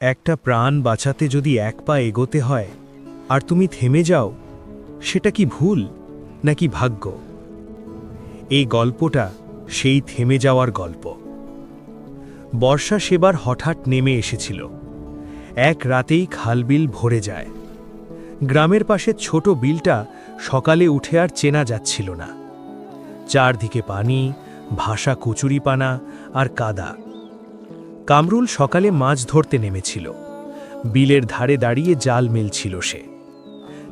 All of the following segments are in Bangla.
একটা প্রাণ বাঁচাতে যদি এক পা এগোতে হয়, আর তুমি থেমে যাও, সেটা কি ভুল নাকি ভাগ্য? এই গল্পটা সেই থেমে যাওয়ার গল্প। বর্ষা সেবার হঠাৎ নেমে এসেছিল। এক রাতেই খালবিল ভরে যায়। গ্রামের পাশে ছোট বিলটা সকালে উঠে আর চেনা যাচ্ছিল না। চারদিকে পানি ভাসা কচুরিপানা আর কাদা। কামরুল সকালে মাছ ধরতে নেমেছিল। বিলের ধারে দাঁড়িয়ে জাল মেলছিল সে।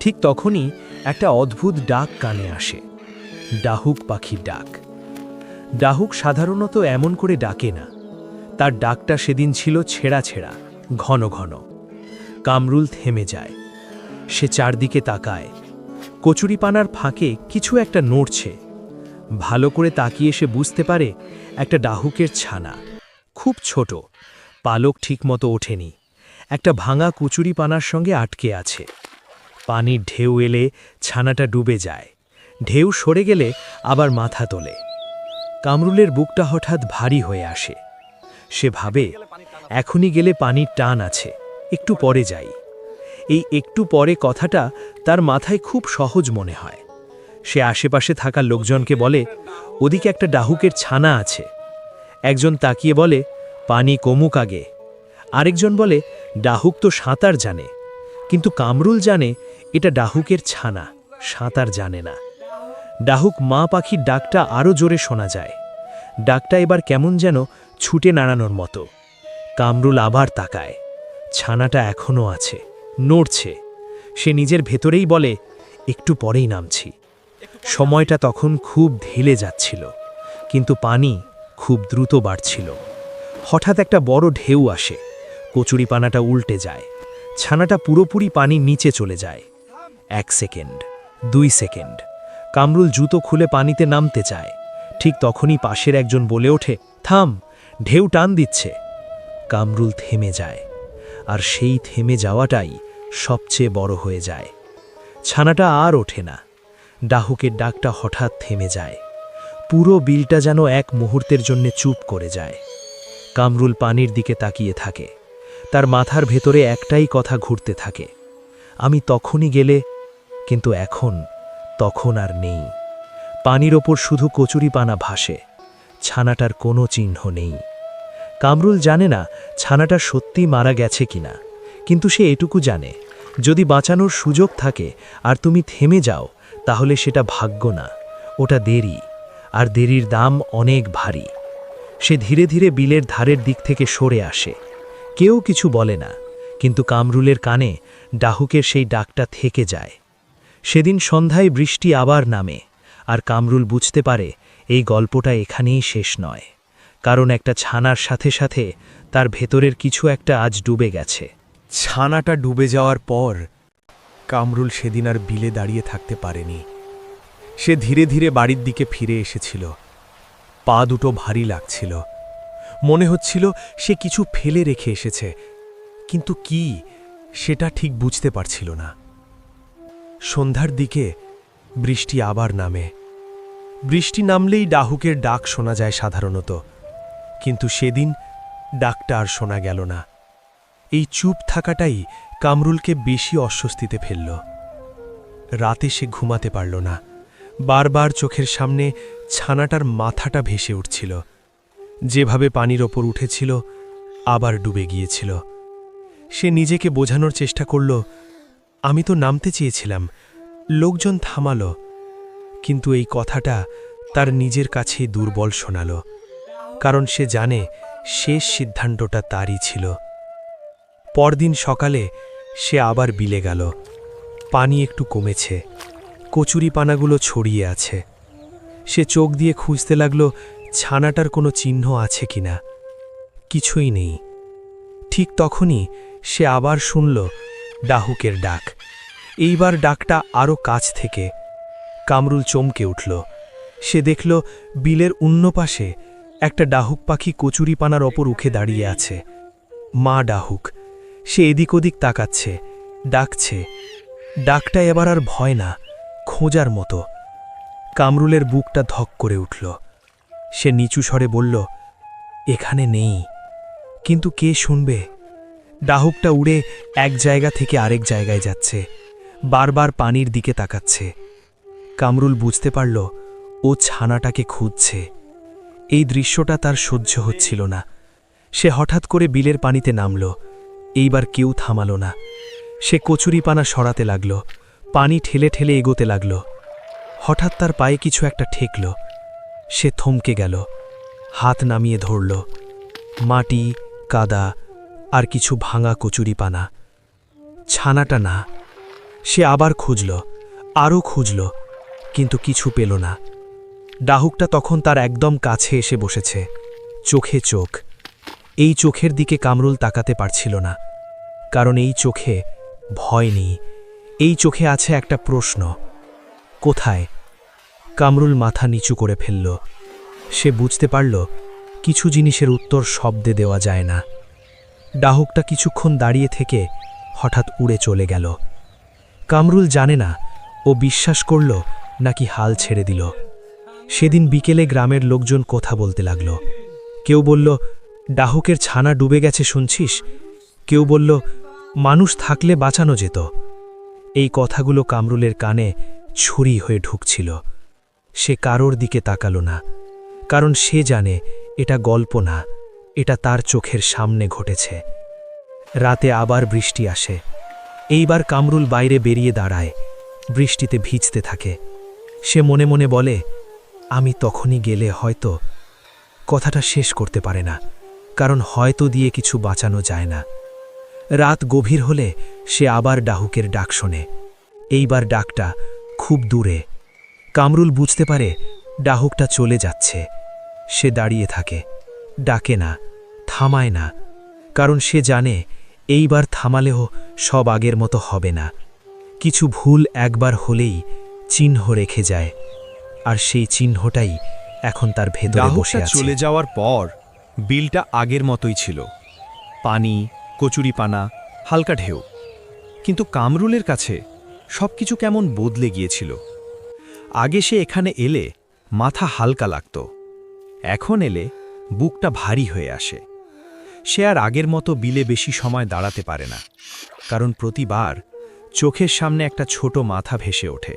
ঠিক তখনই একটা অদ্ভুত ডাক কানে আসে। ডাহুক পাখির ডাক। ডাহুক সাধারণত এমন করে ডাকে না। তার ডাকটা সেদিন ছিল ছেঁড়া ছেঁড়া, ঘন ঘন। কামরুল থেমে যায়। সে চারদিকে তাকায়। কচুরিপানার ফাঁকে কিছু একটা নড়ছে। ভালো করে তাকিয়ে সে বুঝতে পারে একটা ডাহুকের ছানা। খুব ছোট। পালক ঠিকমতো ওঠেনি। একটা ভাঙা কচুরিপানার সঙ্গে আটকে আছে। পানির ঢেউ এলে ছানাটা ডুবে যায়। ঢেউ সরে গেলে আবার মাথা তোলে। কামরুলের বুকটা হঠাৎ ভারী হয়ে আসে। সে ভাবে, এখনই গেলে পানির টান আছে, একটু পরে যাই। এই একটু পরে কথাটা তার মাথায় খুব সহজ মনে হয়। সে আশেপাশে থাকা লোকজনকে বলে, ওদিকে একটা ডাহুকের ছানা আছে। একজন তাকিয়ে বলে পানি কমুক আগে। আরেকজন বলে, ডাহুক তো সাঁতার জানে। কিন্তু কামরুল জানে এটা ডাহুকের ছানা, সাঁতার জানে না। ডাহুক মা পাখির ডাকটা আরও জোরে শোনা যায়। ডাকটা এবার কেমন যেন ছুটে নাড়ানোর মতো। কামরুল আবার তাকায়। ছানাটা এখনও আছে, নড়ছে। সে নিজের ভেতরেই বলে, একটু পরেই নামছি। সময়টা তখন খুব ঢিলে যাচ্ছিল, কিন্তু পানি খুব দ্রুত বাড়ছিল। হঠাৎ একটা বড় ঢেউ আসে। কচুরিপানাটা উল্টে যায়। ছানাটা পুরোপুরি পানির নিচে চলে যায়। এক সেকেন্ড, দুই সেকেন্ড। কামরুল জুতো খুলে পানিতে নামতে চায়। ঠিক তখনই পাশের একজন বলে ওঠে, থাম, ঢেউ টান দিচ্ছে। কামরুল থেমে যায়। আর সেই থেমে যাওয়াটাই সবচেয়ে বড় হয়ে যায়। ছানাটা আর ওঠে না। ডাহুকের ডাকটা হঠাৎ থেমে যায়। পুরো বিলটা যেন এক মুহূর্তের জন্য চুপ করে যায়। কামরুল পানির দিকে তাকিয়ে থাকে। তার মাথার ভেতরে একটাই কথা ঘুরতে থাকে। আমি তখনই গেলে, কিন্তু এখন তখন আর নেই। পানির ওপর শুধু কচুরিপানা ভাসে, ছানাটার কোনো চিহ্ন নেই। কামরুল জানে না ছানাটা সত্যি মারা গেছে কিনা, কিন্তু সে এটুকু জানে, যদি বাঁচানোর সুযোগ থাকে আর তুমি থেমে যাও, তাহলে সেটা ভাগ্য না, ওটা দেরি, আর দেরির দাম অনেক ভারী। সে ধীরে ধীরে বিলের ধারের দিক থেকে সরে আসে। কেউ কিছু বলে না, কিন্তু কামরুলের কানে ডাহুকের সেই ডাকটা থেকে যায়। সেদিন সন্ধ্যায় বৃষ্টি আবার নামে, আর কামরুল বুঝতে পারে এই গল্পটা এখানেই শেষ নয়, কারণ একটা ছানার সাথে সাথে তার ভেতরের কিছু একটা আজ ডুবে গেছে। ছানাটা ডুবে যাওয়ার পর কামরুল সেদিন আর বিলে দাঁড়িয়ে থাকতে পারেনি। সে ধীরে ধীরে বাড়ির দিকে ফিরে এসেছিল। পা দুটো ভারী লাগছিল। মনে হচ্ছিল সে কিছু ফেলে রেখে এসেছে, কিন্তু কি, সেটা ঠিক বুঝতে পারছিল না। সন্ধ্যার দিকে বৃষ্টি আবার নামে। বৃষ্টি নামলেই ডাহুকের ডাক শোনা যায় সাধারণত, কিন্তু সেদিন ডাকটা আর শোনা গেল না। এই চুপ থাকাটাই কামরুলকে বেশি অস্বস্তিতে ফেলল। রাতে সে ঘুমাতে পারল না। বারবার চোখের সামনে ছানাটার মাথাটা ভেসে উঠছিল। যেভাবে পানির ওপর উঠেছিল, আবার ডুবে গিয়েছিল। সে নিজেকে বোঝানোর চেষ্টা করল, আমি তো নামতে চেয়েছিলাম, লোকজন থামালো, কিন্তু এই কথাটা তার নিজের কাছেই দুর্বল শোনাল, কারণ সে জানে শেষ সিদ্ধান্তটা তারই ছিল। পরদিন সকালে সে আবার বিলে গেল। পানি একটু কমেছে। কচুরি পানাগুলো ছড়িয়ে আছে। সে চোখ দিয়ে খুঁজতে লাগল, ছানাটার কোনো চিহ্ন আছে কিনা। কিছুই নেই। ঠিক তখনই সে আবার শুনল ডাহুকের ডাক। এইবার ডাকটা আরও কাছ থেকে। কামরুল চমকে উঠল। সে দেখল বিলের অন্য পাশে একটা ডাহুক পাখি কচুরিপানার ওপর উঠে দাঁড়িয়ে আছে। মা ডাহুক, সে এদিক ওদিক তাকাচ্ছে, ডাকছে। ডাকটা এবার আর ভয় না। খোঁজার মতো। কামরুলের বুকটা ধক করে উঠল। সে নিচু স্বরে বলল, এখানে নেই। কিন্তু কে শুনবে? ডাহুকটা উড়ে এক জায়গা থেকে আরেক জায়গায় যাচ্ছে। বারবার পানির দিকে তাকাচ্ছে। কামরুল বুঝতে পারল, ও ছানাটাকে খুঁজছে। এই দৃশ্যটা তার সহ্য হচ্ছিল না। সে হঠাৎ করে বিলের পানিতে নামল। এইবার কেউ থামালো না। সে কচুরিপানা সরাতে লাগল। পানি ঠেলে ঠেলে এগোতে লাগল। হঠাৎ তার পায়ে কিছু একটা ঠেকল। সে থমকে গেল। হাত নামিয়ে ধরল। মাটি, কাদা আর কিছু ভাঙা কচুরিপানা। ছানাটা না। সে আবার খুঁজল। আরও খুঁজল। কিন্তু কিছু পেল না। ডাহুকটা তখন তার একদম কাছে এসে বসেছে। চোখে চোখ। এই চোখের দিকে কামরুল তাকাতে পারছিল না। কারণ এই চোখে ভয় নেই। এই চোখে আছে একটা প্রশ্ন। কোথায়? কামরুল মাথা নিচু করে ফেলল। সে বুঝতে পারল, কিছু জিনিসের উত্তর শব্দে দেওয়া যায় না। ডাহকটা কিছুক্ষণ দাঁড়িয়ে থেকে হঠাৎ উড়ে চলে গেল। কামরুল জানে না, ও বিশ্বাস করল নাকি হাল ছেড়ে দিল। সেদিন বিকেলে গ্রামের লোকজন কথা বলতে লাগল। কেউ বলল, ডাহকের ছানা ডুবে গেছে, শুনছিস? কেউ বলল, মানুষ থাকলে বাঁচানো যেত। এই কথাগুলো কামরুলের কানে ছুরি হয়ে ঢুকছিল। সে কারোর দিকে তাকালো না, কারণ সে জানে এটা গল্প না, এটা তার চোখের সামনে ঘটেছে। রাতে আবার বৃষ্টি আসে। এইবার কামরুল বাইরে বেরিয়ে দাঁড়ায়, বৃষ্টিতে ভিজতে থাকে। সে মনে মনে বলে, আমি তখনই গেলে হয়তো কথাটা শেষ করতে পারে না, কারণ হয়তো দিয়ে কিছু বাঁচানো যায় না। রাত গভীর হলে সে আবার ডাহুকের ডাক শোনে। এইবার ডাকটা খুব দূরে। কামরুল বুঝতে পারে ডাহুকটা চলে যাচ্ছে। সে দাঁড়িয়ে থাকে। ডাকে না থামায় না। কারণ সে জানে এইবার থামালেও সব আগের মতো হবে না। কিছু ভুল একবার হলেই চিহ্ন রেখে যায়। আর সেই চিহ্নটাই এখন তার ভেতরে বসে আছে। চলে যাওয়ার পর বিলটা আগের মতোই ছিল। পানি কচুরিপানা, হালকা ঢেউ। কিন্তু কামরুলের কাছে সবকিছু কেমন বদলে গিয়েছিল। আগে সে এখানে এলে মাথা হালকা লাগত। এখন এলে বুকটা ভারী হয়ে আসে। সে আর আগের মতো বিলে বেশি সময় দাঁড়াতে পারে না। কারণ প্রতিবার চোখের সামনে একটা ছোট মাথা ভেসে ওঠে,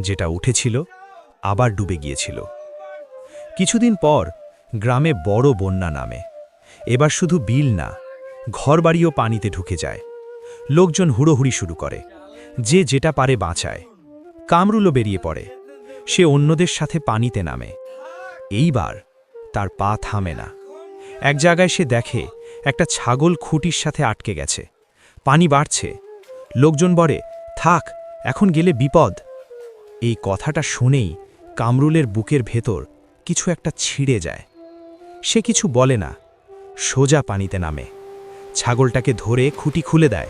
যেটা উঠেছিল, আবার ডুবে গিয়েছিল। কিছুদিন পর গ্রামে বড় বন্যা নামে। এবার শুধু বিল না ঘরবাড়িও পানিতে ঢুকে যায়। লোকজন হুড়োহুড়ি শুরু করে। যে যেটা পারে বাঁচায়। কামরুলও বেরিয়ে পড়ে। সে অন্যদের সাথে পানিতে নামে। এইবার তার পা থামে না। এক জায়গায় সে দেখে একটা ছাগল খুঁটির সাথে আটকে গেছে। পানি বাড়ছে। লোকজন বলে, থাক, এখন গেলে বিপদ। এই কথাটা শুনেই কামরুলের বুকের ভেতর কিছু একটা ছিঁড়ে যায়। সে কিছু বলে না। সোজা পানিতে নামে। ছাগলটাকে ধরে খুঁটি খুলে দেয়।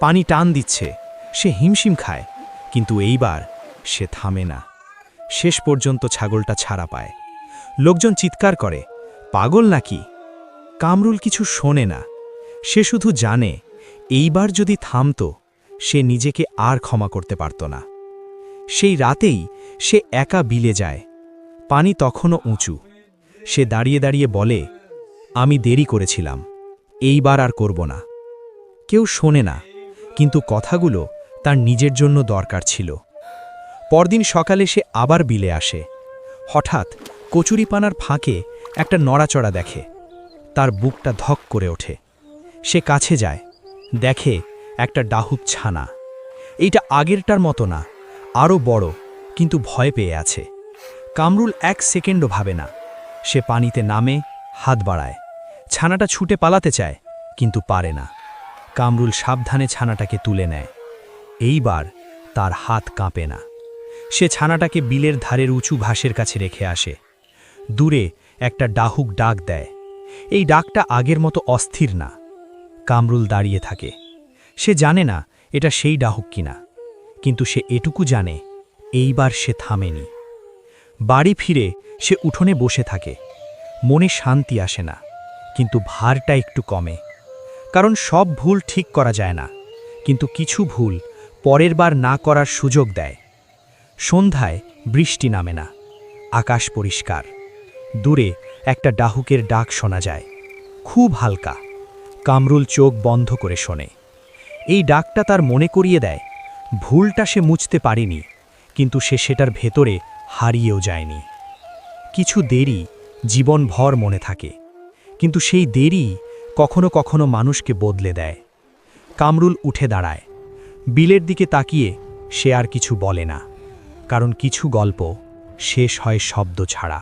পানি টান দিচ্ছে। সে হিমশিম খায়। কিন্তু এইবার সে থামে না। শেষ পর্যন্ত ছাগলটা ছাড়া পায়। লোকজন চিৎকার করে, পাগল নাকি? কামরুল কিছু শোনে না। সে শুধু জানে, এইবার যদি থামত, সে নিজেকে আর ক্ষমা করতে পারত না। সেই রাতেই সে একা বিলে যায়। পানি তখনও উঁচু। সে দাঁড়িয়ে দাঁড়িয়ে বলে, আমি দেরি করেছিলাম। এইবার আর করব না। কেউ শোনে না, কিন্তু কথাগুলো তার নিজের জন্য দরকার ছিল। পরদিন সকালে সে আবার বিলে আসে। হঠাৎ কচুরিপানার ফাঁকে একটা নড়াচড়া দেখে। তার বুকটা ধক করে ওঠে। সে কাছে যায়, দেখে একটা ডাহুক ছানা। এইটা আগেরটার মতো না আরও বড়, কিন্তু ভয় পেয়ে আছে। কামরুল এক সেকেন্ডও ভাবে না। সে পানিতে নামে, হাত বাড়ায়। ছানাটা ছুটে পালাতে চায়, কিন্তু পারে না। কামরুল সাবধানে ছানাটাকে তুলে নেয়। এইবার তার হাত কাঁপে না। সে ছানাটাকে বিলের ধারের উঁচু ঘাসের কাছে রেখে আসে। দূরে একটা ডাহুক ডাক দেয়। এই ডাকটা আগের মতো অস্থির না। কামরুল দাঁড়িয়ে থাকে। সে জানে না এটা সেই ডাহুক কিনা। কিন্তু সে এটুকু জানে, এইবার সে থামেনি। বাড়ি ফিরে সে উঠোনে বসে থাকে। মনে শান্তি আসে না। কিন্তু ভারটা একটু কমে। কারণ সব ভুল ঠিক করা যায় না। কিন্তু কিছু ভুল পরের বার না করার সুযোগ দেয়। সন্ধ্যায় বৃষ্টি নামে না। আকাশ পরিষ্কার। দূরে একটা ডাহুকের ডাক শোনা যায়। খুব হালকা। কামরুল চোখ বন্ধ করে শোনে। এই ডাকটা তার মনে করিয়ে দেয়, ভুলটা সে মুছতে পারেনি, কিন্তু সে সেটার ভেতরে হারিয়েও যায়নি। কিছু দেরি জীবনভর মনে থাকে। কিন্তু সেই দেরি কখনো কখনো মানুষকে বদলে দেয়। কামরুল উঠে দাঁড়ায়। বিলের দিকে তাকিয়ে সে আর কিছু বলে না, কারণ কিছু গল্প শেষ হয় শব্দ ছাড়া।